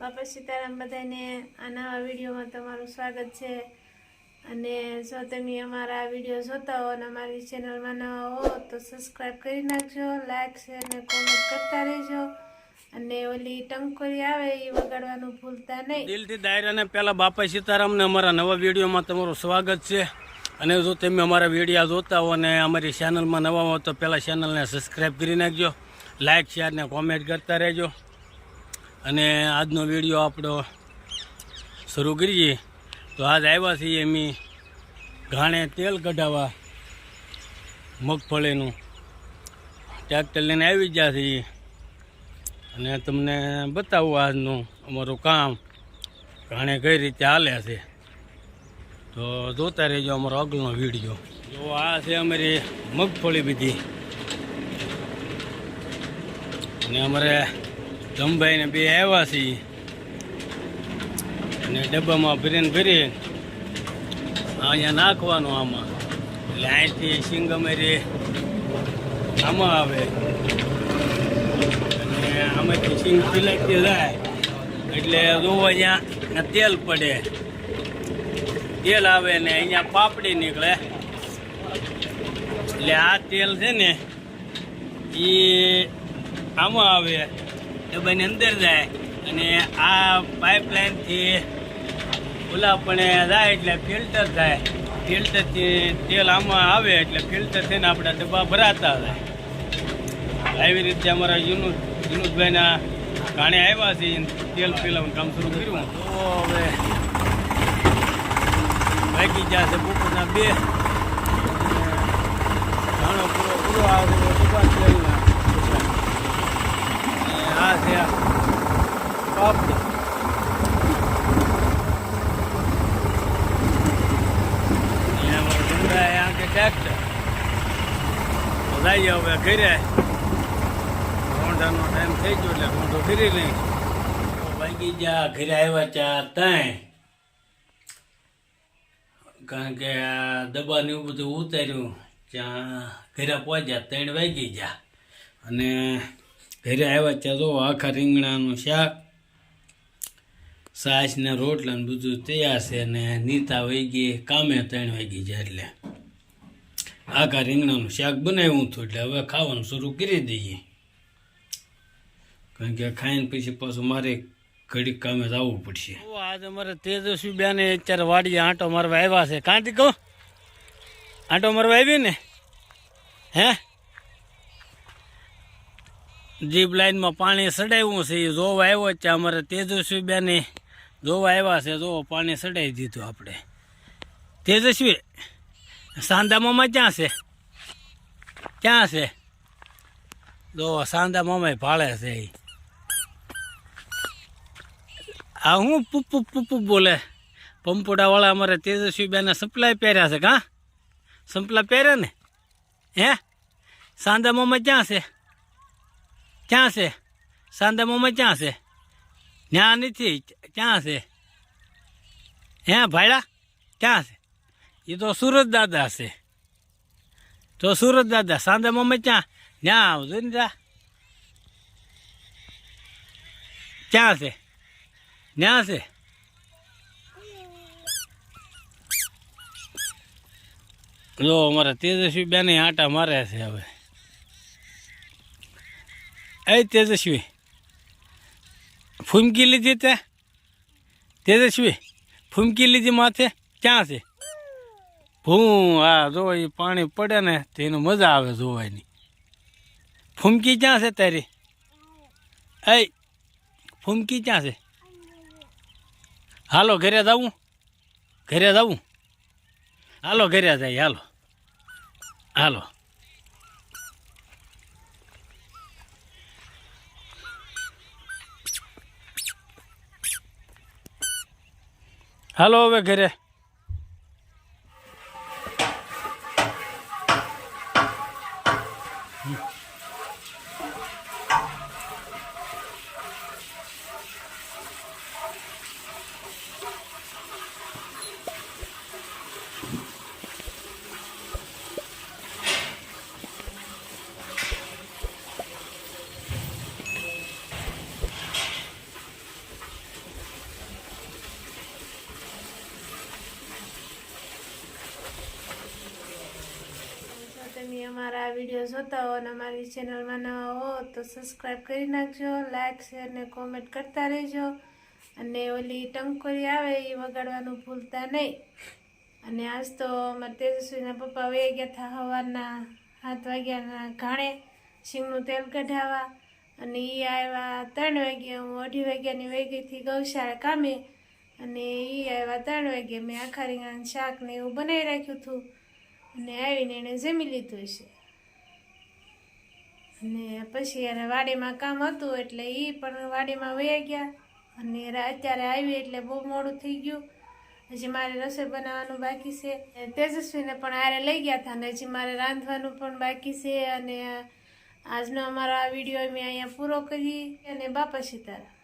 બાપા સીતારામ બધાને આ નવા વિડીયોમાં તમારું સ્વાગત છે. અને જો તમે અમારા વીડિયો જોતા હો અને અમારી ચેનલમાં નવા હો, તો સબસ્ક્રાઈબ કરી નાખજો લાઈક શેર અને કોમેન્ટ કરતા રહેજો. અને ઓલી ટંકોરી આવે એ વગાડવાનું ભૂલતા નહીં. દિલથી દાયરાને પહેલાં બાપા સીતારામને અમારા નવા વિડીયોમાં તમારું સ્વાગત છે. અને જો તમે અમારા વિડીયા જોતા હો અને અમારી ચેનલમાં નવા હો, તો પહેલાં ચેનલને સબસ્ક્રાઈબ કરી નાખજો. લાઇક શેર ને કોમેન્ટ કરતા રહેજો. અને આજનો વીડિયો આપણો શરૂ કરીએ. તો આજ આવ્યા છીએ એમ ઘાણે તેલ કઢાવવા મગફળીનું. ટ્રેક્ટર લઈને આવી ગયા છીએ. અને તમને બતાવું આજનું અમારું કામ. ઘાણે કઈ રીતે હાલે છે. તો જોતા રહેજો અમારો આગળનો વીડિયો. જો આ છે અમારી મગફળી બીજી અને અમારે ધમભાઈને બે આવ્યા છીએ અને ડબ્બામાં ભરીને ભરી અહીંયા નાખવાનું આમાં. એટલે અહીંથી સિંગ અમારી આમાં આવે. અને આમાંથી સિંગ પીલાતી જાય એટલે જોવો અહીંયા તેલ પડે. તેલ આવે ને અહીંયા પાપડી નીકળે. એટલે આ તેલ છે ને એ આમાં આવે. ડબ્બાની અંદર જાય અને આ પાઇપલાઇનથી ઓલા પણ જાય એટલે ફિલ્ટર થાય. ફિલ્ટરથી તેલ આમાં આવે એટલે ફિલ્ટર થઈને આપણા ડબ્બા ભરાતા જાય આવી રીતે અમારા યુનુસ યુનુસભાઈના ગાણે આવ્યા છે તેલ પીલાવાનું કામ શરૂ કર્યું. તો હવે બાકી જશે બપોરના બે ઘણો પૂરો પૂરો આવે છે ડબ્બા તેલના અને આ છે. રોંઢાનો ટાઈમ થઈ ગયો એટલે રોંઢો ફરી લઈ. વાગી જા, ઘરે આવ્યા ચા ત્યાં કારણ કે આ દબા ને એવું બધું ઉતાર્યું. ત્યાં ઘરે પહોંચ્યા, ત્રણ વાગી ગયા. અને ઘરે આવ્યા ત્યાં જો આખા રીંગણાનું શાક સાસ ને રોટલા ને બધું તૈયાર છે ને નીતા વહી ગઈ, કામે ત્રણ વાગી જાય એટલે. આખા રીંગણાનું શાક બનાવ્યું હતું એટલે હવે ખાવાનું શરૂ કરી દઈએ. કારણ કે ખાઈને પછી પાછું મારે ઘડીક કામે જવું પડશે. આજે અમારે તેજસ્વી બેને અત્યારે વાડીએ આંટો મારવા આવ્યા છે. કાંથી કહો? આંટો મારવા આવી ને? હે? જીપ લાઈનમાં પાણી સડાવ્યું છે એ જોવા આવ્યો છે, અમારે તેજસ્વી બેને જોવા આવ્યા છે જો પાણી સડાવી દીધું આપણે. તેજસ્વી સાંદા મામા ક્યાં છે? ક્યાં છે? જો સાંદા મામા ભાળે છે એ આ હું પુપ્પુ પુપ્પુ બોલે? પંપોડાવાળા અમારે તેજસ્વી બેને સપ્લાય પહેર્યા છે, કાં? સંપલા પહેર્યા ને? હે? સાંદા મામા ક્યાં છે? ક્યાં છે સાંદા મામા ક્યાં છે ત્યાં નથી ક્યાં છે હે ભાઈડા ક્યાં છે એ તો સુરત દાદા છે તો સુરત દાદા સાંદા મમ્મી ક્યાં ત્યાં આવજો ને જા ક્યાં છે ત્યાં છે જો અમારા તેજસ્વી બેને આટા મારે છે હવે એ તેજસ્વી ફૂમકી લીધી તે તેજસ્વી ફૂમકી લીધી માથે ક્યાં છે ભૂ હા જો એ પાણી પડે ને તો એને મજા આવે જોવાની ફૂમકી ક્યાં છે તારી એ ફૂમકી ક્યાં છે હાલો ઘરે જવું ઘરે જવું હાલો ઘરે જાય હાલો હાલો હાલો હવે આ વીડિયો જોતા હો અને અમારી ચેનલમાં નવા હો તો સબસ્ક્રાઈબ કરી નાખજો લાઇક શેર ને કોમેન્ટ કરતા રહેજો. અને ઓલી ટંકોરી આવે એ વગાડવાનું ભૂલતા નહીં. અને આજ તો મારા તેજસ્વીના પપ્પા વહી ગયા હતા સવારના સાત વાગ્યાના ઘાણે સિંગનું તેલ કઢાવવા. અને એ આવ્યા ત્રણ વાગે હું અઢી વાગ્યાની વહી ગઈ ગૌશાળા કામે. અને એ આવ્યા ત્રણ વાગે મેં આખા રીંગણાનું શાક ને એવું બનાવી રાખ્યું હતું. અને આવીને એણે જમી લીધું છે અને પછી એને વાડીમાં કામ હતું એટલે એ પણ વાડીમાં વહી ગયા. અને અત્યારે આવી એટલે બહુ મોડું થઈ ગયું. હજી મારે રસોઈ બનાવવાનું બાકી છે. તેજસ્વીને પણ આરે લઈ ગયા હતા અને હજી મારે રાંધવાનું પણ બાકી છે. અને આજનો અમારો આ વીડિયો મેં અહીંયા પૂરો કરી અને બાપા સીતારા